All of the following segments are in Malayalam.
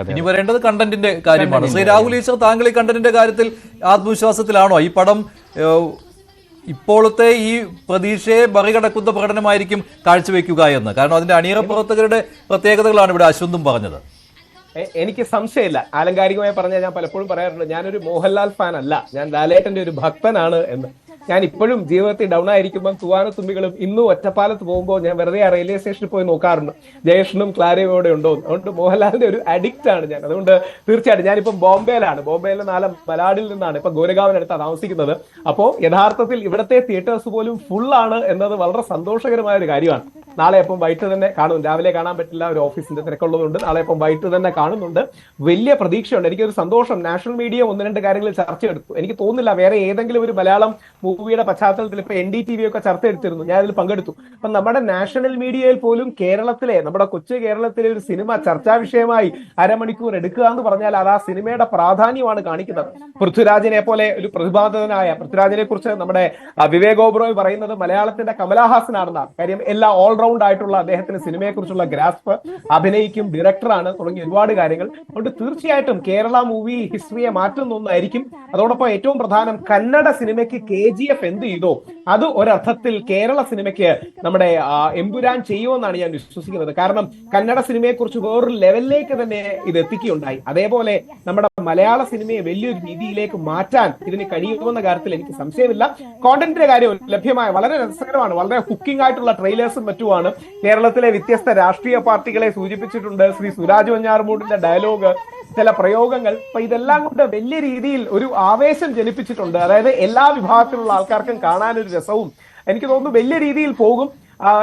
ഇനി വരേണ്ടത് കണ്ടന്റിന്റെ കാര്യമാണ്. ശ്രീ രാഹുൽ ഈശ്വർ താങ്കൾ ഈ കണ്ടന്റിന്റെ കാര്യത്തിൽ ആത്മവിശ്വാസത്തിലാണോ? ഈ പടം ഇപ്പോഴത്തെ ഈ പ്രതീക്ഷയെ മറികടക്കുന്ന പ്രകടനമായിരിക്കും കാഴ്ചവെക്കുക എന്ന്. കാരണം അതിന്റെ അണിയറ പ്രവർത്തകരുടെ പ്രത്യേകതകളാണ് ഇവിടെ അശ്വന്തും പറഞ്ഞത്. എനിക്ക് സംശയമില്ല. ആലങ്കാരികമായി പറഞ്ഞാൽ ഞാൻ പലപ്പോഴും പറയാറുണ്ട് ഞാനൊരു മോഹൻലാൽ ഫാൻ അല്ല. ഞാൻ ലാലേട്ടന്റെ ഒരു ഭക്തനാണ് എന്ന്. ഞാൻ ഇപ്പോഴും ജീവിതത്തിൽ ഡൗൺ ആയിരിക്കുമ്പോൾ തുമ്പികളും ഇന്നും ഒറ്റപ്പാലത്ത് പോകുമ്പോൾ ഞാൻ വെറുതെ ആ റെയിൽവേ സ്റ്റേഷനിൽ പോയി നോക്കാറുണ്ട്. ജയേഷനും ക്ലാരയും കൂടെ ഉണ്ടോ? അതുകൊണ്ട് മോഹൻലാലിന്റെ ഒരു അഡിക്റ്റ് ആണ് ഞാൻ. അതുകൊണ്ട് തീർച്ചയായിട്ടും ഞാനിപ്പം ബോംബെയിലാണ്. ബോംബെയിലെ നാല് മലാഡിൽ നിന്നാണ് ഇപ്പൊ ഗോരഗാവിനടുത്താണ് താമസിക്കുന്നത്. അപ്പോൾ യഥാർത്ഥത്തിൽ ഇവിടുത്തെ തിയേറ്റേഴ്സ് പോലും ഫുൾ ആണ് എന്നത് വളരെ സന്തോഷകരമായ ഒരു കാര്യമാണ്. നാളെ അപ്പം വൈകിട്ട് തന്നെ കാണും. രാവിലെ കാണാൻ പറ്റില്ല ഒരു ഓഫീസിന്റെ തിരക്കുള്ളതുകൊണ്ട് നാളെ അപ്പം വൈകിട്ട് തന്നെ കാണുന്നുണ്ട്. വലിയ പ്രതീക്ഷയുണ്ട്. എനിക്കൊരു സന്തോഷം. നാഷണൽ മീഡിയ ഒന്ന് രണ്ട് കാര്യങ്ങൾ ചർച്ച എടുത്തു എനിക്ക് തോന്നുന്നില്ല വേറെ ഏതെങ്കിലും ഒരു മലയാളം മൂവിയുടെ പശ്ചാത്തലത്തിൽ ഇപ്പൊ എൻ ഡി ടി വി ഒക്കെ ചർച്ച എടുത്തിരുന്നു ഞാൻ അതിൽ പങ്കെടുത്തു. അപ്പൊ നമ്മുടെ നാഷണൽ മീഡിയയിൽ പോലും കേരളത്തിലെ നമ്മുടെ കൊച്ചു കേരളത്തിലെ ഒരു സിനിമ ചർച്ചാ വിഷയമായി അരമണിക്കൂർ എടുക്കുക എന്ന് പറഞ്ഞാൽ അത് ആ സിനിമയുടെ പ്രാധാന്യമാണ് കാണിക്കുന്നത്. പൃഥ്വിരാജിനെ പോലെ ഒരു പ്രതിഭാതനായ പൃഥ്വിരാജിനെ കുറിച്ച് നമ്മുടെ വിവേക് ഓബ്രോയ് പറയുന്നത് മലയാളത്തിന്റെ കമലഹാസനാണെന്നാണ്. കാര്യം എല്ലാ ഓൾറൗണ്ട് ആയിട്ടുള്ള അദ്ദേഹത്തിന് സിനിമയെ കുറിച്ചുള്ള ഗ്രാസ്പ് അഭിനയിക്കും ഡയറക്ടറാണ് തുടങ്ങിയ ഒരുപാട് കാര്യങ്ങൾ. അതുകൊണ്ട് തീർച്ചയായിട്ടും കേരള മൂവി ഹിസ്റ്ററിയെ മാറ്റുന്ന ഒന്നായിരിക്കും. അതോടൊപ്പം ഏറ്റവും പ്രധാനം കന്നഡ സിനിമയ്ക്ക് കെ ജി എഫ് എന്ത് ചെയ്തോ? അത് ഒരർത്ഥത്തിൽ കേരള സിനിമയ്ക്ക് നമ്മുടെ എമ്പുരാൻ ചെയ്യുമെന്നാണ് ഞാൻ വിശ്വസിക്കുന്നത്. കാരണം കന്നഡ സിനിമയെ കുറിച്ച് വേറൊരു ലെവലിലേക്ക് തന്നെ ഇത് എത്തിക്കുകയുണ്ടായി. അതേപോലെ നമ്മുടെ മലയാള സിനിമയെ വലിയൊരു രീതിയിലേക്ക് മാറ്റാൻ ഇതിന് കഴിയുമെന്ന കാര്യത്തിൽ എനിക്ക് സംശയമില്ല. കോണ്ടന്റിന്റെ കാര്യം ലഭ്യമായ വളരെ രസകരമാണ്. വളരെ ഹുക്കിംഗ് ആയിട്ടുള്ള ട്രെയിലേഴ്സും മറ്റുമാണ്. കേരളത്തിലെ വ്യത്യസ്ത രാഷ്ട്രീയ പാർട്ടികളെ സൂചിപ്പിച്ചിട്ടുണ്ട്. ശ്രീ സുരാജ് വഞ്ഞാറുമൂടിന്റെ ഡയലോഗ് ചില പ്രയോഗങ്ങൾ. അപ്പൊ ഇതെല്ലാം കൊണ്ട് വലിയ രീതിയിൽ ഒരു ആവേശം ജനിപ്പിച്ചിട്ടുണ്ട്. അതായത് എല്ലാ വിഭാഗത്തിലുള്ള ആൾക്കാർക്കും കാണാൻ ഒരു രസവും എനിക്ക് തോന്നുന്നു വലിയ രീതിയിൽ പോകും.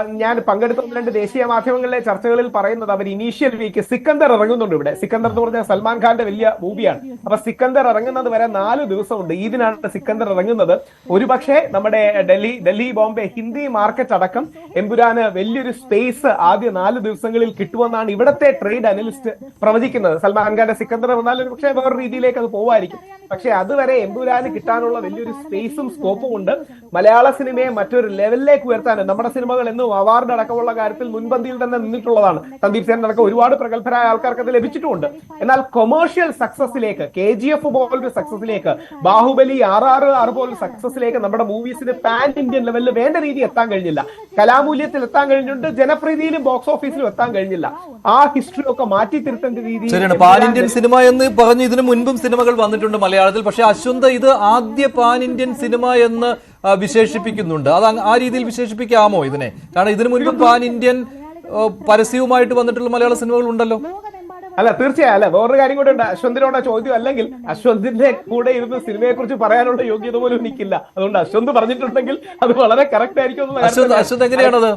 ഞാൻ പങ്കെടുത്ത രണ്ട് ദേശീയ മാധ്യമങ്ങളിലെ ചർച്ചകളിൽ പറയുന്നത് അവർ ഇനീഷ്യൽ വീക്ക് സിക്കന്ദർ ഇറങ്ങുന്നുണ്ട് ഇവിടെ. സിക്കന്ദർ എന്ന് പറഞ്ഞാൽ സൽമാൻ ഖാന്റെ വലിയ മൂവിയാണ് അപ്പൊ സിക്കന്ദർ ഇറങ്ങുന്നത് വരെ നാല് ദിവസമുണ്ട്. ഈദിനാണ് സിക്കന്ദർ ഇറങ്ങുന്നത്. ഒരുപക്ഷെ നമ്മുടെ ഡൽഹി ഡൽഹി ബോംബെ ഹിന്ദി മാർക്കറ്റ് അടക്കം എമ്പുരാന് വലിയൊരു സ്പേസ് ആദ്യ നാല് ദിവസങ്ങളിൽ കിട്ടുമെന്നാണ് ഇവിടത്തെ ട്രേഡ് അനലിസ്റ്റ് പ്രവചിക്കുന്നത്. സൽമാൻ ഖാന്റെ സിക്കന്ദർ വന്നാൽ ഒരു പക്ഷേ വേറെ രീതിയിലേക്ക് അത് പോവായിരിക്കും. പക്ഷെ അതുവരെ എമ്പുരാന് കിട്ടാനുള്ള വലിയൊരു സ്പേസും സ്കോപ്പും ഉണ്ട്. മലയാള സിനിമയെ മറ്റൊരു ലെവലിലേക്ക് ഉയർത്താൻ നമ്മുടെ സിനിമകൾ എന്നും അവാർഡ് അടക്കമുള്ള കാര്യത്തിൽ മുൻപന്തിയിൽ തന്നെ നിന്നിട്ടുള്ളതാണ്. സന്ദീപ് സേൻ അടക്കം ഒരുപാട് പ്രഗത്ഭരായ ആൾക്കാർക്ക് അത് ലഭിച്ചിട്ടുമുണ്ട്. എന്നാൽ കൊമേഴ്ഷ്യൽ സക്സസിലേക്ക് കെ ജി എഫ് പോലൊരു സക്സസിലേക്ക് ബാഹുബലി ആർ ആർ ആർ പോലൊരു സക്സസിലേക്ക് നമ്മുടെ മൂവീസിന് പാൻ ഇന്ത്യൻ ലെവലിൽ വേണ്ട രീതി എത്താൻ കഴിഞ്ഞില്ല. കലാമൂല്യത്തിൽ എത്താൻ കഴിഞ്ഞിട്ടുണ്ട് ജനപ്രീതിയിലും ബോക്സ് ഓഫീസിലും എത്താൻ കഴിഞ്ഞില്ല. ആ ഹിസ്റ്ററി ഒക്കെ മാറ്റി തിരുത്തേണ്ട രീതി ശരിയാണ്. പാൻ ഇന്ത്യൻ സിനിമ എന്ന് പറഞ്ഞു ഇതിനു മുൻപും സിനിമകൾ വന്നിട്ടുണ്ട് മലയാളത്തിൽ. പക്ഷെ അശ്വന്ത് ഇത് ആദ്യ പാൻ ഇന്ത്യൻ സിനിമ എന്ന് വിശേഷിപ്പിക്കുന്നുണ്ട്. അത് ആ രീതിയിൽ വിശേഷിപ്പിക്കാമോ ഇതിനെ? കാരണം ഇതിനു മുൻപ് പാൻ ഇന്ത്യൻ പരസ്യവുമായിട്ട് വന്നിട്ടുള്ള മലയാള സിനിമകൾ ഉണ്ടല്ലോ. അല്ല തീർച്ചയായും. അല്ല വേറൊരു കാര്യം കൂടെ ഉണ്ട്. അശ്വന്തിനോട് ചോദ്യം അല്ലെങ്കിൽ അശ്വന്തിന്റെ കൂടെ ഇരുന്ന് സിനിമയെ കുറിച്ച് പറയാനുള്ള യോഗ്യത പോലും എനിക്കില്ല. അതുകൊണ്ട് അശ്വന്ത് പറഞ്ഞിട്ടുണ്ടെങ്കിൽ അത് വളരെ കറക്റ്റ് ആയിരിക്കും എന്നുള്ള